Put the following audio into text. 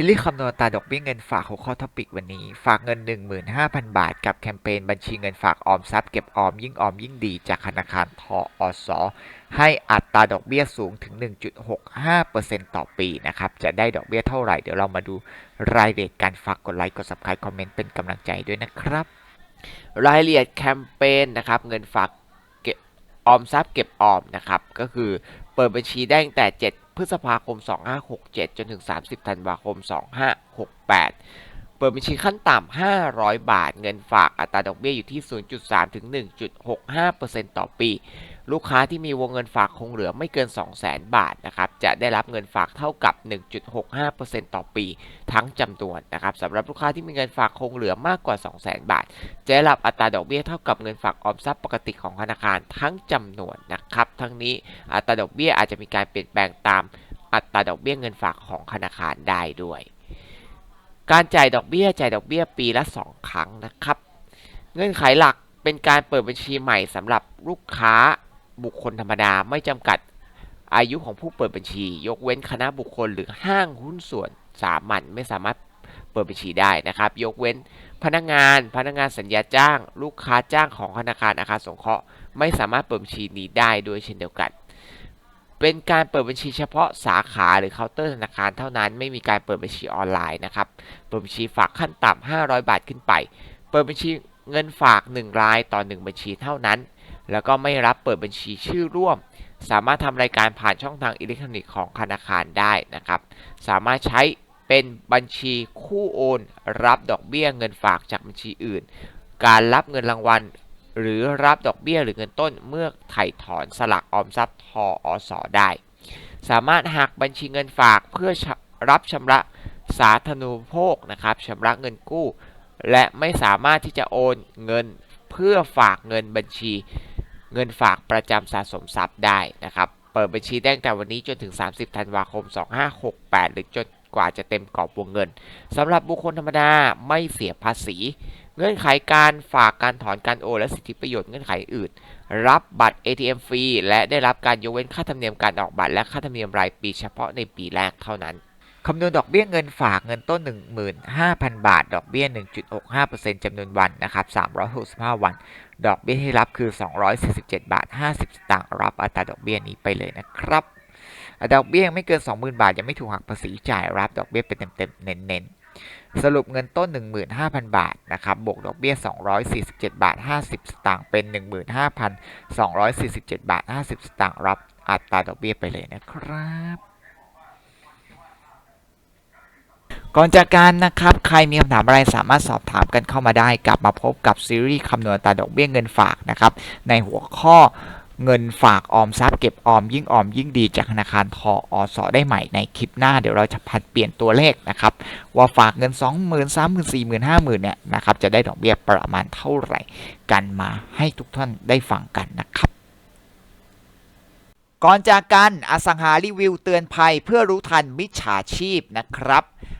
ซีรีส์คำนวณตาดอกเบี้ยเงินฝากหัวข้อท็อปิกวันนี้ ฝากเงิน 15,000 บาท กับแคมเปญบัญชีเงินฝากออมทรัพย์เก็บออมยิ่งออมยิ่งดีจากธนาคารทออสให้อัตราดอกเบี้ยสูงถึง 1.65%ต่อปีนะครับ จะได้ดอกเบี้ยเท่าไหร่ เดี๋ยวเรามาดูรายละเอียดการฝากกดไลค์กด subscribe คอมเมนต์เป็นกำลังใจด้วยนะครับ รายละเอียดแคมเปญนะครับเงินฝากเก็บออมทรัพย์เก็บออมนะครับก็คือเปิดบัญชีได้ตั้งแต่ 7 พฤษภาคม 2567 จนถึง 30 ธันวาคม 2568 เปิดบัญชีขั้นต่ำ 500 บาท เงินฝากอัตราดอกเบี้ยอยู่ที่ 0.3 ถึง 1.65%ต่อปี ลูกค้าที่มีวงเงินฝากคงเหลือไม่เกิน 200,000 บาทนะครับจะได้รับเงินฝากเท่ากับ 1.65%ต่อปีทั้งจำนวนนะครับสำหรับลูกค้าที่มีเงินฝากคงเหลือมากกว่า 200,000 บาท จะได้รับอัตราดอกเบี้ยเท่ากับเงินฝากออมทรัพย์ปกติของธนาคารทั้งจำนวนนะครับทั้งนี้อัตราดอกเบี้ยอาจจะมีการเปลี่ยนแปลงตามอัตราดอกเบี้ยเงินฝากของธนาคารได้ด้วย การจ่ายดอกเบี้ยจ่ายดอกเบี้ยปีละ 2 ครั้งนะครับ เงื่อนไขหลักเป็นการเปิดบัญชีใหม่สำหรับลูกค้า บุคคลธรรมดาไม่จำกัดอายุของผู้เปิดบัญชี ยกเว้นคณะบุคคลหรือห้างหุ้นส่วนสามัญไม่สามารถเปิดบัญชีได้นะครับ ยกเว้นพนักงาน พนักงานสัญญาจ้าง ลูกค้าจ้างของธนาคารอาคารสงเคราะห์ไม่สามารถเปิดบัญชีนี้ได้ด้วยเช่นเดียวกัน เป็นการเปิดบัญชีเฉพาะสาขาหรือเคาน์เตอร์ธนาคารเท่านั้น ไม่มีการเปิดบัญชีออนไลน์นะครับ เปิดบัญชีฝากขั้นต่ำ500 บาทขึ้นไป เปิดบัญชีเงินฝาก 1 รายต่อ 1 บัญชีเท่านั้น แล้วก็ไม่รับเปิดบัญชีชื่อร่วม สามารถทำรายการผ่านช่องทางอิเล็กทรอนิกส์ของธนาคารได้นะครับ สามารถใช้เป็นบัญชีคู่โอน รับดอกเบี้ยเงินฝากจากบัญชีอื่น การรับเงินรางวัล หรือรับดอกเบี้ยหรือเงินต้นเมื่อไถ่ถอนสลักออมทรัพย์ทออสได้ สามารถหักบัญชีเงินฝากเพื่อรับชำระสาธารณูปโภคนะครับชำระเงินกู้ และไม่สามารถที่จะโอนเงินเพื่อฝากเงินบัญชี เงินฝากประจำสะสมทรัพย์ได้นะครับ เปิดบัญชีได้ตั้งแต่วันนี้จนถึง 30 ธันวาคม 2568 หรือจนกว่าจะเต็มกรอบวงเงินสำหรับบุคคลธรรมดาไม่เสียภาษี เงื่อนไขการฝากการถอนการโอนและสิทธิประโยชน์เงื่อนไขอื่น รับบัตร ATM ฟรีและได้รับการยกเว้นค่าธรรมเนียมการออกบัตรและค่าธรรมเนียมรายปีเฉพาะในปีแรกเท่านั้นคำนวณดอกเบี้ยเงินฝากเงินต้น 15,000 บาท ดอกเบี้ย 1.65%จำนวนวันนะครับ 365 วัน ดอกเบี้ยที่รับคือ 247 บาท 50 สตางค์รับอัตราดอกเบี้ยนี้ไปเลยนะครับดอกเบี้ยไม่เกิน 20,000 บาท ยังไม่ถูกหักภาษีจ่ายรับดอกเบี้ยเป็นเต็มๆเน้นๆ สรุปเงินต้น 15,000 บาทนะครับบวกดอกเบี้ย 247 บาท 50 สตางค์เป็น 15,247 บาท 50 สตางค์รับอัตราดอกเบี้ยไปเลยนะครับ ก่อนจากการนะครับ ใครมีคำถามอะไรสามารถสอบถามกันเข้ามาได้ กลับมาพบกับซีรีส์คำนวณตาดอกเบี้ยเงินฝากนะครับ ในหัวข้อเงินฝากออมทรัพย์เก็บออมยิ่งออมยิ่งดีจากธนาคารทออสอได้ใหม่ในคลิปหน้าเดี๋ยวเราจะผัดเปลี่ยนตัวเลขนะครับ ว่าฝากเงิน 20,000 30,000 40,000 50,000เนี่ยนะครับจะได้ดอกเบี้ยประมาณเท่าไหร่กันมาให้ทุกท่านได้ฟังกันนะครับ ก่อนจากกันอสังหารีวิวเตือนภัยเพื่อรู้ทันมิจฉาชีพนะครับ